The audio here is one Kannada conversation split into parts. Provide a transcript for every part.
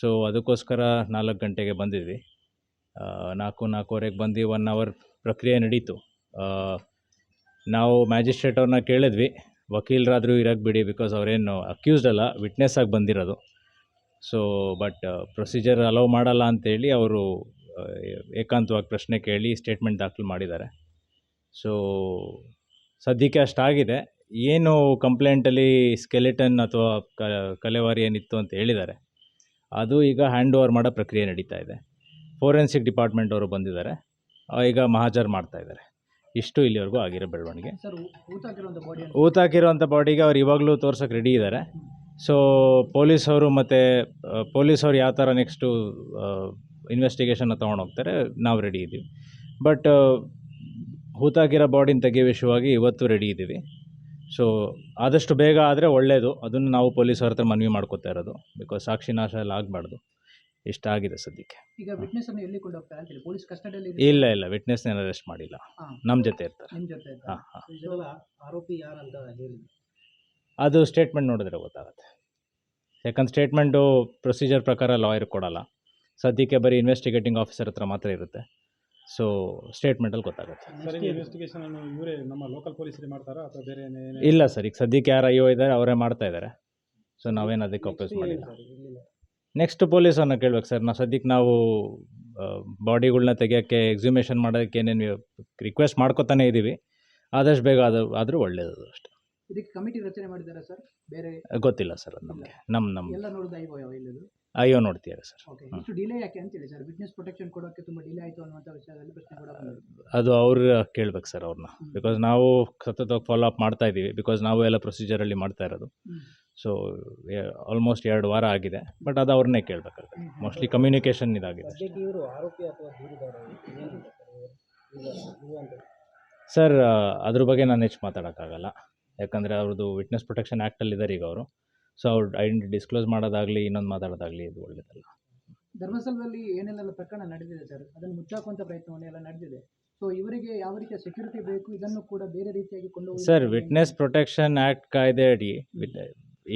ಸೊ ಅದಕ್ಕೋಸ್ಕರ ನಾಲ್ಕು ಗಂಟೆಗೆ ಬಂದಿದ್ವಿ. ನಾಲ್ಕು, ನಾಲ್ಕೂವರೆಗೆ ಬಂದು ಒನ್ ಅವರ್ ಪ್ರಕ್ರಿಯೆ ನಡೀತು. ನಾವು ಮ್ಯಾಜಿಸ್ಟ್ರೇಟ್ ಅವ್ರನ್ನ ಕೇಳಿದ್ವಿ. ವಕೀಲರಾದರೂ ಇರೋಕ್ಕೆ ಬಿಡಿ ಬಿಕಾಸ್ ಅವರೇನು ಅಕ್ಯೂಸ್ಡ್ ಅಲ್ಲ ವಿಟ್ನೆಸ್ ಆಗಿ ಬಂದಿರೋದು. ಸೊ ಬಟ್ ಪ್ರೊಸೀಜರ್ ಅಲೌ ಮಾಡಲ್ಲ ಅಂತೇಳಿ ಅವರು ಏಕಾಂತವಾಗಿ ಪ್ರಶ್ನೆ ಕೇಳಿ ಸ್ಟೇಟ್ಮೆಂಟ್ ದಾಖಲು ಮಾಡಿದ್ದಾರೆ. ಸೊ ಸದ್ಯಕ್ಕೆ ಅಷ್ಟಾಗಿದೆ. ಏನು ಕಂಪ್ಲೇಂಟಲ್ಲಿ ಸ್ಕೆಲೆಟನ್ ಅಥವಾ ಕಲೆವಾರಿ ಏನಿತ್ತು ಅಂತ ಹೇಳಿದ್ದಾರೆ. ಅದು ಈಗ ಹ್ಯಾಂಡ್ ಓವರ್ ಮಾಡೋ ಪ್ರಕ್ರಿಯೆ ನಡೀತಾ ಇದೆ. ಫೋರೆನ್ಸಿಕ್ ಡಿಪಾರ್ಟ್ಮೆಂಟ್ ಅವರು ಬಂದಿದ್ದಾರೆ. ಈಗ ಮಹಾಜರ್ ಮಾಡ್ತಾ ಇದ್ದಾರೆ. ಇಷ್ಟು ಇಲ್ಲಿವರೆಗೂ ಆಗಿರೋ ಬೆಳವಣಿಗೆ. ಊತಾಕಿರುವಂಥ ಬಾಡಿಗೆ ಅವ್ರು ಇವಾಗಲೂ ತೋರ್ಸೋಕೆ ರೆಡಿ ಇದ್ದಾರೆ. ಸೊ ಪೊಲೀಸವರು ಮತ್ತು ಪೊಲೀಸವ್ರು ಯಾವ ಥರ ನೆಕ್ಸ್ಟು ಇನ್ವೆಸ್ಟಿಗೇಷನ್ನ ತೊಗೊಂಡು ಹೋಗ್ತಾರೆ ನಾವು ರೆಡಿ ಇದ್ದೀವಿ ಬಟ್ ಹೂತಾಗಿರೋ ಬಾಡಿನ ತೆಗೆಯೋ ವಿಷಯವಾಗಿ ಇವತ್ತು ರೆಡಿ ಇದ್ದೀವಿ ಸೊ ಆದಷ್ಟು ಬೇಗ ಆದರೆ ಒಳ್ಳೆಯದು ಅದನ್ನು ನಾವು ಪೊಲೀಸರ ಹತ್ರ ಮನವಿ ಮಾಡ್ಕೋತಾ ಇರೋದು. ಬಿಕಾಸ್ ಸಾಕ್ಷಿ ನಾಶ ಎಲ್ಲ ಆಗಬಾರ್ದು. ಇಷ್ಟ ಆಗಿದೆ ಸದ್ಯಕ್ಕೆ. ಈಗ ವಿಟ್ನೆಸ್ ಅನ್ನು ಎಲ್ಲಿ ಕೊಂಡು ಹೋಗ್ತಾರೆ ಅಂತೇಳಿ ಪೊಲೀಸ್ ಕಸ್ಟಡಿಯಲ್ಲಿ ಇಲ್ಲ ಇಲ್ಲ. ವಿಟ್ನೆಸ್ನ ಅರೆಸ್ಟ್ ಮಾಡಿಲ್ಲ. ಹಾಂ. ನಮ್ಮ ಜೊತೆ ಇರ್ತಾರೆ. ನಿಮ್ಮ ಜೊತೆ ಹಾಂ ಹಾಂ. ಇದೆಲ್ಲ ಆರೋಪಿ ಯಾರು ಅಂತ ಹೇಳಿ ಅದು ಸ್ಟೇಟ್ಮೆಂಟ್ ನೋಡಿದ್ರೆ ಗೊತ್ತಾಗುತ್ತೆ. ಯಾಕಂದ್ರೆ ಸ್ಟೇಟ್ಮೆಂಟು ಪ್ರೊಸೀಜರ್ ಪ್ರಕಾರ ಲಾಯರ್ ಕೊಡಲ್ಲ. ಸದ್ಯಕ್ಕೆ ಬರೀ ಇನ್ವೆಸ್ಟಿಗೇಟಿಂಗ್ ಆಫೀಸರ್ ಹತ್ರ ಮಾತ್ರ ಇರುತ್ತೆ. ಸೊ ಸ್ಟೇಟ್ಮೆಂಟಲ್ಲಿ ಗೊತ್ತಾಗುತ್ತೆ. ಸರ್ ಇನ್ವೆಸ್ಟಿಗೇಷನ್ ಅನ್ನು ಇವರೇ ನಮ್ಮ ಲೋಕಲ್ ಪೊಲೀಸರೇ ಮಾಡ್ತಾರಾ ಅಥವಾ ಬೇರೆ ಇಲ್ಲ ಸರ್ ಈಗ ಸದ್ಯಕ್ಕೆ ಯಾರು ಅಯ್ಯೋ ಇದ್ದಾರೆ ಅವರೇ ಮಾಡ್ತಾ ಇದ್ದಾರೆ ಸೊ ನಾವೇನು ಅದಕ್ಕೆ ಅಪೋಸ್ ಮಾಡಿಲ್ಲ. ನೆಕ್ಸ್ಟ್ ಪೊಲೀಸನ್ನು ಕೇಳ್ಬೇಕು ಸರ್ ನಾವು ಸದ್ಯಕ್ಕೆ ನಾವು ಬಾಡಿಗಳನ್ನ ತೆಗಿಯೋಕ್ಕೆ ಎಕ್ಸಿಮೇಷನ್ ಮಾಡೋದಕ್ಕೆ ಏನೇನು ರಿಕ್ವೆಸ್ಟ್ ಮಾಡ್ಕೊತಾನೆ ಇದ್ದೀವಿ ಆದಷ್ಟು ಬೇಗ ಅದು ಆದರೂ ಒಳ್ಳೆಯದು ಅಷ್ಟೇ. ಇದಕ್ಕೆ ಕಮಿಟಿ ರಚನೆ ಮಾಡಿದ್ದಾರೆ ಸರ್ ಬೇರೆ ಗೊತ್ತಿಲ್ಲ ಸರ್ ಅದು ನಮಗೆ. ನಮ್ಮ ನಮ್ಮ ಅಯ್ಯೋ ನೋಡ್ತೀವಿ ಸರ್? ಇಷ್ಟು ಡಿಲೇ ಯಾಕೆ ಅಂತೇಳಿ ಸರ್? ವಿಟ್ನೆಸ್ ಪ್ರೊಟೆಕ್ಷನ್ ಕೊಡೋಕ್ಕೆ ತುಂಬ ಡಿಲೇ ಆಯಿತು ಅನ್ನುವಂಥ ವಿಷಯದಲ್ಲಿ ಪ್ರಶ್ನೆ ಕೂಡ ಬಂದಿದೆ. ಅದು ಅವ್ರು ಕೇಳ್ಬೇಕು ಸರ್ ಅವ್ರನ್ನ. ಬಿಕಾಸ್ ನಾವು ಸತತವಾಗಿ ಫಾಲೋ ಅಪ್ ಮಾಡ್ತಾ ಇದ್ದೀವಿ. ಬಿಕಾಸ್ ನಾವು ಎಲ್ಲ ಪ್ರೊಸೀಜರಲ್ಲಿ ಮಾಡ್ತಾ ಇರೋದು. ಸೊ ಆಲ್ಮೋಸ್ಟ್ ಎರಡು ವಾರ ಆಗಿದೆ. ಬಟ್ ಅದು ಅವ್ರನ್ನೇ ಕೇಳಬೇಕಾಗುತ್ತೆ. ಮೋಸ್ಟ್ಲಿ ಕಮ್ಯುನಿಕೇಷನ್ ಇದಾಗಿದೆ ಸರ್ ಅದ್ರ ಬಗ್ಗೆ ನಾನು ಹೆಚ್ಚು ಮಾತಾಡೋಕ್ಕಾಗಲ್ಲ. ಯಾಕಂದರೆ ಅವ್ರದ್ದು ವಿಟ್ನೆಸ್ ಪ್ರೊಟೆಕ್ಷನ್ ಆ್ಯಕ್ಟಲ್ಲಿದ್ದಾರೆ ಈಗ ಅವರು. ಸೊ ಅವ್ರ ಐಡೆಂಟಿ ಡಿಸ್ಕ್ಲೋಸ್ ಮಾಡೋದಾಗಲಿ ಇನ್ನೊಂದು ಮಾತಾಡೋದಾಗಲಿ ಇದು ಒಳ್ಳೆಯದಲ್ಲ ಧರ್ಮಸ್ಥಳದಲ್ಲಿ ಏನೆಲ್ಲ ಪ್ರಕರಣ ನಡೆದಿದೆ ಸರ್ ಅದನ್ನು ಮುಚ್ಚಾಕುವಂಥ ಪ್ರಯತ್ನವನ್ನು ಎಲ್ಲ ನಡೆದಿದೆ. ಸೊ ಇವರಿಗೆ ಯಾವ ರೀತಿಯ ಸೆಕ್ಯೂರಿಟಿ ಬೇಕು? ಇದನ್ನು ಕೂಡ ಬೇರೆ ರೀತಿಯಾಗಿ ಕೊಂಡು ಸರ್ ವಿಟ್ನೆಸ್ ಪ್ರೊಟೆಕ್ಷನ್ ಆ್ಯಕ್ಟ್ ಕಾಯ್ದೆ ಅಡಿ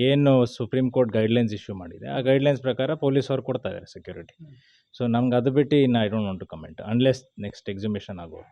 ಏನು ಸುಪ್ರೀಂ ಕೋರ್ಟ್ ಗೈಡ್ಲೈನ್ಸ್ ಇಶ್ಯೂ ಮಾಡಿದೆ. ಆ ಗೈಡ್ಲೈನ್ಸ್ ಪ್ರಕಾರ ಪೊಲೀಸ್ ಅವ್ರು ಕೊಡ್ತಾ ಇದ್ದಾರೆ ಸೆಕ್ಯೂರಿಟಿ. ಸೊ ನಮ್ಗೆ ಅದು ಬಿಟ್ಟು ಇನ್ನು I don't want to comment unless next exhibition ಆಗೋದು